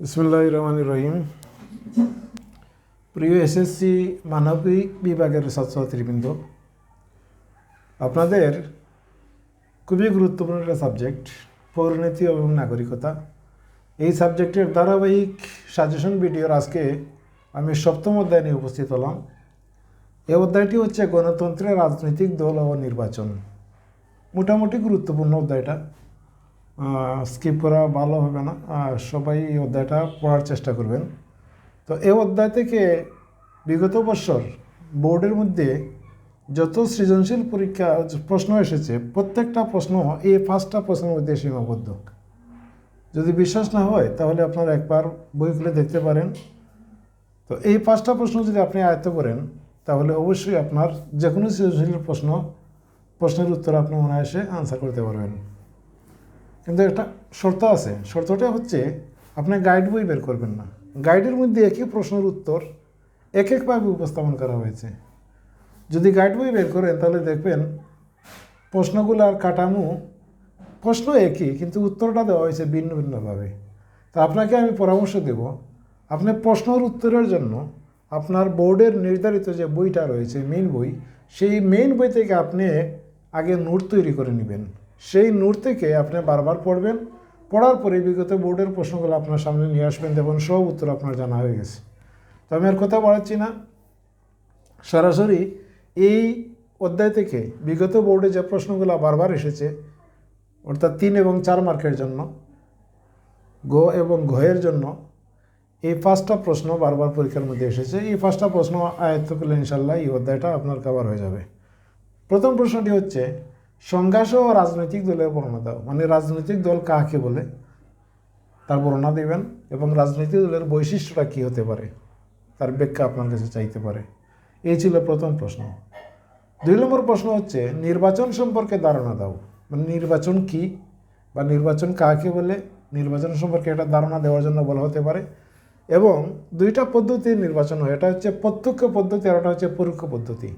বিসমুল্লাহ রহমান রহিম প্রিয় এসএসসি মানবিক বিভাগের ছাত্রছাত্রীবৃন্দ, আপনাদের খুবই গুরুত্বপূর্ণ একটা সাবজেক্ট পৌরনীতি এবং নাগরিকতা। এই সাবজেক্টের ধারাবাহিক সাজেশন ভিডিওর আজকে আমি সপ্তম অধ্যায় নিয়ে উপস্থিত হলাম। এই অধ্যায়টি হচ্ছে গণতন্ত্রের রাজনৈতিক দল ও নির্বাচন। মোটামুটি গুরুত্বপূর্ণ অধ্যায়টা। স্কিপ করা ভালো হবে না। সবাই এই অধ্যায়টা পড়ার চেষ্টা করবেন। তো এই অধ্যায় থেকে বিগত বছর বোর্ডের মধ্যে যত সৃজনশীল পরীক্ষা প্রশ্ন এসেছে, প্রত্যেকটা প্রশ্ন এই পাঁচটা প্রশ্নের মধ্যে সীমাবদ্ধ। যদি বিশ্বাস না হয়, তাহলে আপনারা একবার বই খুলে দেখতে পারেন। তো এই পাঁচটা প্রশ্ন যদি আপনি আয়ত্ত করেন, তাহলে অবশ্যই আপনার যে কোনো সৃজনশীল প্রশ্ন, প্রশ্নের উত্তর আপনি অনায়াসে আনসার করতে পারবেন। কিন্তু একটা শর্ত আছে। শর্তটা হচ্ছে আপনি গাইড বই বের করবেন না। গাইডের মধ্যে একই প্রশ্নের উত্তর এক একভাবে উপস্থাপন করা হয়েছে। যদি গাইড বই বের করেন, তাহলে দেখবেন প্রশ্নগুলার কাঠামো প্রশ্ন একই, কিন্তু উত্তরটা দেওয়া হয়েছে ভিন্ন ভিন্নভাবে। তা আপনাকে আমি পরামর্শ দেব, আপনি প্রশ্নের উত্তরের জন্য আপনার বোর্ডের নির্ধারিত যে বইটা রয়েছে মেইন বই, সেই মেইন বই থেকে আপনি আগে নোট তৈরি করে নেবেন। সেই নূর থেকে আপনি বারবার পড়বেন। পড়ার পরে বিগত বোর্ডের প্রশ্নগুলো আপনার সামনে নিয়ে আসবেন, দেখুন, সব উত্তর আপনার জানা হয়ে গেছে। তো আমি আর কথা বাড়াচ্ছি না। সরাসরি এই অধ্যায় থেকে বিগত বোর্ডে যে প্রশ্নগুলো বারবার এসেছে, অর্থাৎ তিন এবং চার মার্কের জন্য, গ এবং ঘয়ের জন্য, এই পাঁচটা প্রশ্ন বারবার পরীক্ষার মধ্যে এসেছে। এই পাঁচটা প্রশ্ন আয়ত্ত করলে ইনশাল্লাহ এই অধ্যায়টা আপনার কভার হয়ে যাবে। প্রথম প্রশ্নটি হচ্ছে সংঘাস ও রাজনৈতিক দলের বর্ণনা দাও। মানে রাজনৈতিক দল কাকে বলে? তার বর্ণনা দেবেন এবং রাজনৈতিক দলের বৈশিষ্ট্যটা কী হতে পারে? তার ব্যাখ্যা আপনার কাছে চাইতে পারে। এই ছিল প্রথম প্রশ্ন। দুই নম্বর প্রশ্ন হচ্ছে, নির্বাচন সম্পর্কে ধারণা দাও। মানে নির্বাচন কি বা নির্বাচন কাকে বলে? নির্বাচন সম্পর্কে একটা ধারণা দেওয়ার জন্য বলা হতে পারে। এবং দুইটা পদ্ধতির নির্বাচন হয়। এটা হচ্ছে প্রত্যক্ষ পদ্ধতি আর একটা হচ্ছে পরোক্ষ পদ্ধতি।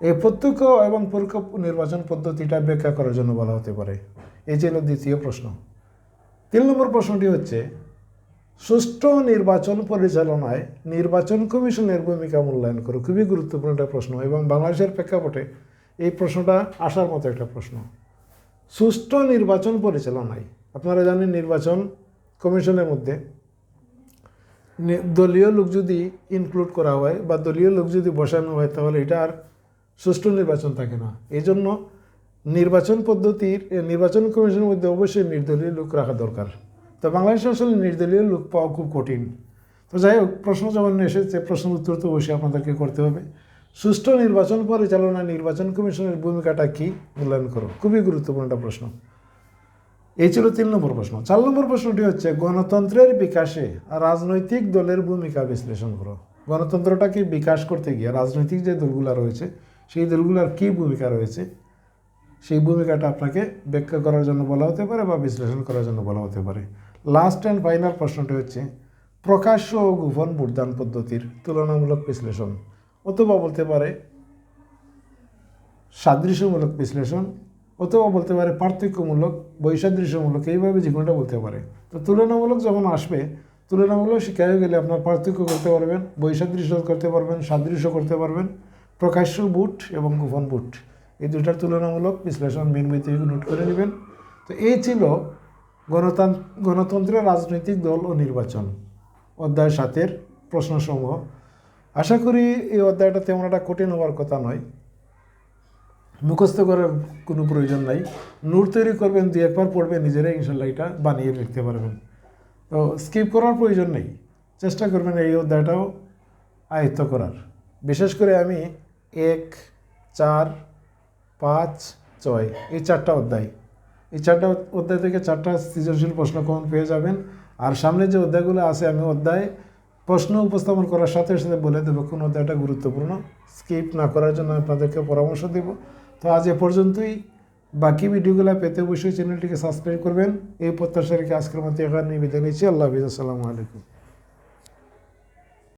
এই প্রত্যক্ষ এবং পরোক্ষ নির্বাচন পদ্ধতিটা ব্যাখ্যা করার জন্য বলা হতে পারে। এই ছিল দ্বিতীয় প্রশ্ন। তিন নম্বর প্রশ্নটি হচ্ছে, সুষ্ঠু নির্বাচন পরিচালনায় নির্বাচন কমিশনের ভূমিকা মূল্যায়ন করো। খুবই গুরুত্বপূর্ণ একটা প্রশ্ন এবং বাংলাদেশের প্রেক্ষাপটে এই প্রশ্নটা আসার মতো একটা প্রশ্ন। সুষ্ঠু নির্বাচন পরিচালনায়, আপনারা জানেন নির্বাচন কমিশনের মধ্যে দলীয় লোক যদি ইনক্লুড করা হয় বা দলীয় লোক যদি বসানো হয় তাহলে এটা আর সুষ্ঠু নির্বাচন থাকে না। এই জন্য নির্বাচন পদ্ধতির নির্বাচন কমিশনের মধ্যে অবশ্যই নির্দলীয় লোক রাখা দরকার। তো বাংলাদেশে আসলে নির্দলীয় লোক পাওয়া খুব কঠিন। তো যাই হোক, প্রশ্ন যখন এসেছে প্রশ্ন উত্তর তো অবশ্যই আপনাদেরকে করতে হবে। সুষ্ঠু নির্বাচন পরিচালনা নির্বাচন কমিশনের ভূমিকাটা কী? মূল্যায়ন করো খুবই গুরুত্বপূর্ণ একটা প্রশ্ন। এই ছিল তিন নম্বর প্রশ্ন। চার নম্বর প্রশ্নটি হচ্ছে, গণতন্ত্রের বিকাশে রাজনৈতিক দলের ভূমিকা বিশ্লেষণ করো। গণতন্ত্রটাকে বিকাশ করতে গিয়ে রাজনৈতিক যে দলগুলো রয়েছে সেই দলগুলোর কী ভূমিকা রয়েছে, সেই ভূমিকাটা আপনাকে ব্যাখ্যা করার জন্য বলা হতে পারে বা বিশ্লেষণ করার জন্য বলা হতে পারে। লাস্ট অ্যান্ড ফাইনাল প্রশ্নটি হচ্ছে, প্রকাশ্য ও গোপন ভোটদান পদ্ধতির তুলনামূলক বিশ্লেষণ অথবা বলতে পারে সাদৃশ্যমূলক বিশ্লেষণ অথবা বলতে পারে পার্থক্যমূলক, বৈসাদৃশ্যমূলক, এইভাবে যে কোনোটা বলতে পারে। তো তুলনামূলক যখন আসবে, তুলনামূলক শিক্ষা গেলে আপনার পার্থক্য করতে পারবেন, বৈসাদৃশ্য করতে পারবেন, সাদৃশ্য করতে পারবেন প্রকাশ্য বুট এবং গোপন বুট। এই দুটার তুলনামূলক বিশ্লেষণ মেন থেকে নোট করে নেবেন। তো এই ছিল গণতন্ত্র গণতন্ত্রের রাজনৈতিক দল ও নির্বাচন অধ্যায় সাতের প্রশ্নসমূহ। আশা করি এই অধ্যায়টা তেমন একটা কঠিন হওয়ার কথা নয়। মুখস্থ করার কোনো প্রয়োজন নাই। নোট তৈরি করবেন, দুই একবার পড়বেন, নিজেরাই ইনশাল্লাহ এটা বানিয়ে লিখতে পারবেন। তো স্কিপ করার প্রয়োজন নেই। চেষ্টা করবেন এই অধ্যায়টাও আয়ত্ত করার। বিশেষ করে আমি এক, চার, পাঁচ, ছয়। এই চারটা অধ্যায়। এই চারটা অধ্যায় থেকে চারটা সৃজনশীল প্রশ্ন কমন পেয়ে যাবেন। আর সামনে যে অধ্যায়গুলো আছে, আমি অধ্যায় প্রশ্ন উপস্থাপন করার সাথে সাথে বলে দেবো, কোন অধ্যায়টা গুরুত্বপূর্ণ। স্কিপ না করার জন্য আপনাদেরকে পরামর্শ দেব। তো আজ এ পর্যন্তই। বাকি ভিডিওগুলো পেতে অবশ্যই চ্যানেলটিকে সাবস্ক্রাইব করবেন। এই প্রত্যাশা রেখে আজকের মতো এখানে বিদায় নিচ্ছি। আল্লাহ হাফিজ। আসসালামু আলাইকুম।